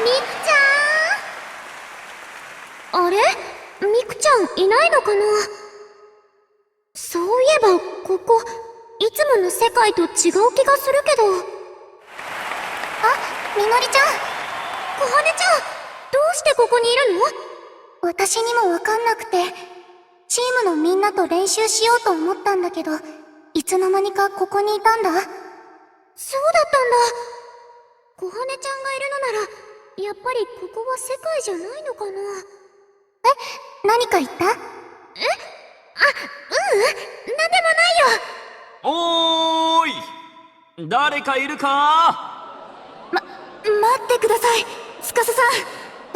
みくちゃん？あれ？みくちゃんいないのかな？そういえばここいつもの世界と違う気がするけど。あみのりちゃん。小羽ちゃんどうしてここにいるの？私にもわかんなくて。チームのみんなと練習しようと思ったんだけどいつの間にかここにいたんだ。そうだったんだ。小羽ちゃんがいるのならやっぱりここは世界じゃないのかな？え何か言った？え？あ、ううん、なんでもないよ。おーい。誰かいるか？ま、待ってください司さん。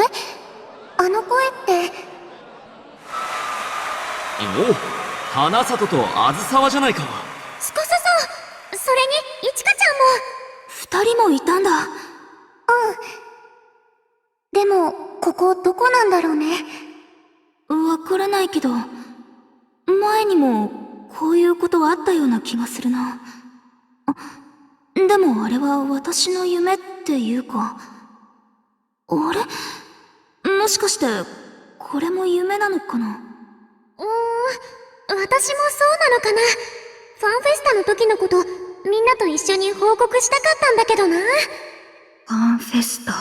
え？あの声って？おお花里とあずさわじゃないか。司さんそれにいちかちゃんも。二人もいたんだ。うんでもここどこなんだろうね。わからないけど前にもこういうことあったような気がするな。あでもあれは私の夢っていうかあれ？もしかしてこれも夢なのかな？うーん私もそうなのかな。ファンフェスタの時のことみんなと一緒に報告したかったんだけどな。ファンフェスタ？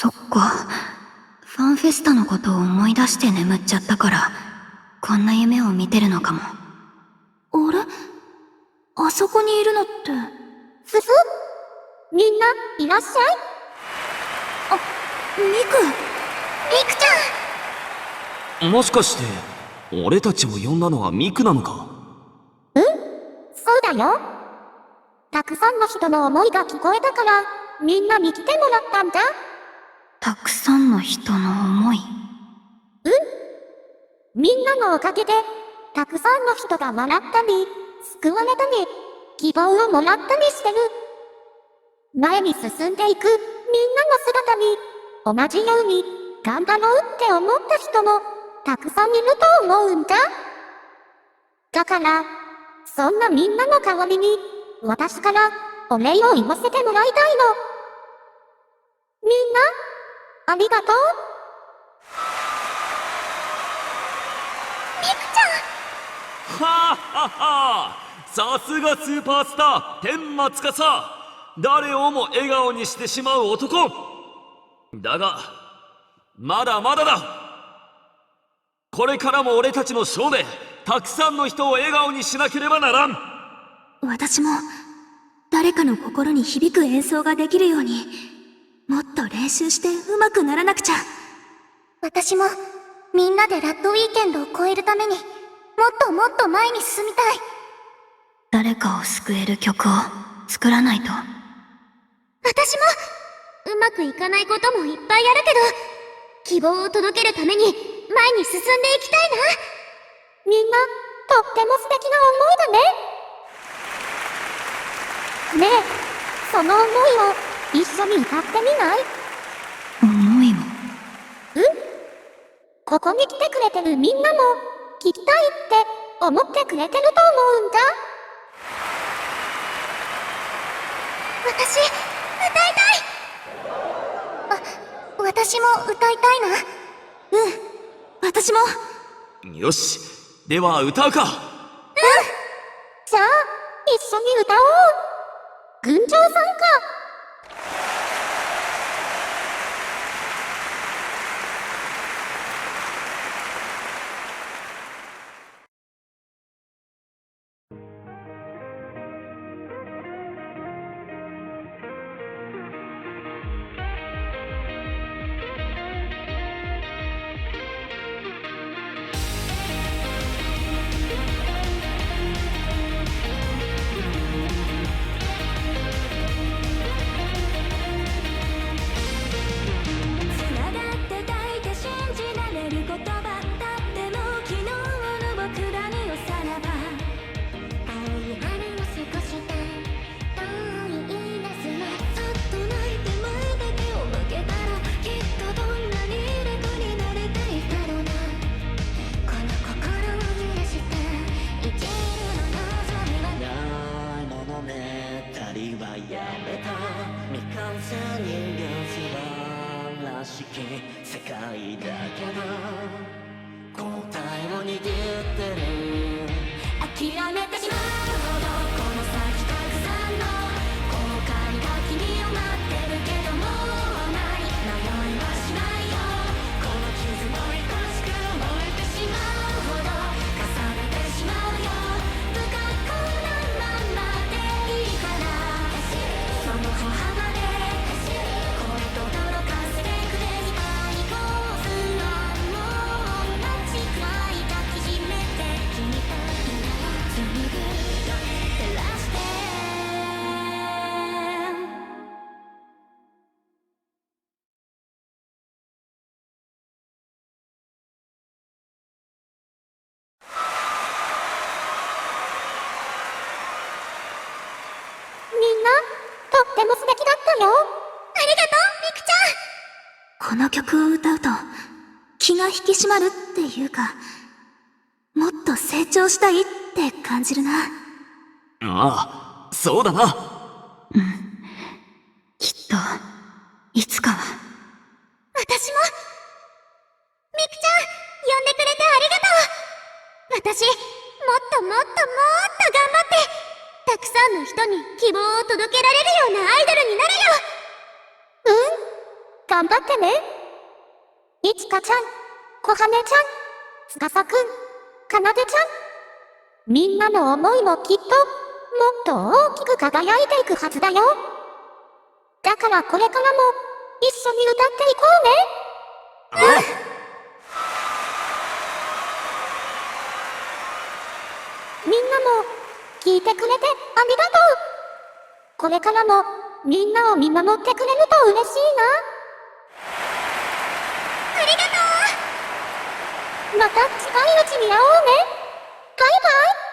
そっか。ファンフェスタのことを思い出して眠っちゃったから、こんな夢を見てるのかも。あれ？あそこにいるのってすすみんないらっしゃいあミクミクちゃんもしかして俺たちを呼んだのはミクなのか？そうだよ。たくさんの人の思いが聞こえたから、みんなに来てもらったんだ。たくさんの人の思い。うんみんなのおかげで、たくさんの人が笑ったり、救われたり、希望をもらったりしてる。前に進んでいくみんなの姿に、同じように頑張ろうって思った人も、たくさんいると思うんだ。だから、そんなみんなの代わりに、私からお礼を言わせてもらいたいの。みんな、ありがとう。みくちゃん。はあはあはあさすがスーパースター。天馬司誰をも笑顔にしてしまう男。だがまだまだだ。これからも俺たちのショーでたくさんの人を笑顔にしなければならん。私も誰かの心に響く演奏ができるようにもっと練習して上手くならなくちゃ。私もみんなでラッドウィーケンドを超えるためにもっともっと前に進みたい。誰かを救える曲を作らないと。私もうまくいかないこともいっぱいあるけど希望を届けるために前に進んでいきたいな。みんなとっても素敵な思いだね。ねえその思いを一緒に歌ってみない？思いを。ここに来てくれてるみんなも聞きたいって思ってくれてると思うんだ。私歌いたい。あ私も歌いたいな。うん。私も。よし。では歌うか。じゃあ一緒に歌おう。群青さんか界だけど答えを握ってる諦めてしまう。よ。ありがとう、みくちゃん。この曲を歌うと、気が引き締まるっていうか、もっと成長したいって感じるな。ああそうだなきっと、いつかは。私も。みくちゃん、呼んでくれてありがとう。私、もっともっともっと頑張って、たくさんの人に希望を届けられるようなアイドル頑張ってね。いつかちゃん、こはねちゃん、つかさくん、かなでちゃん。みんなの思いもきっと、もっと大きく輝いていくはずだよ。だからこれからも、一緒に歌っていこうね。うんみんなも、聞いてくれてありがとう。これからも、みんなを見守ってくれると嬉しいな。ありがとうまた近いうちに会おうね。バイバイ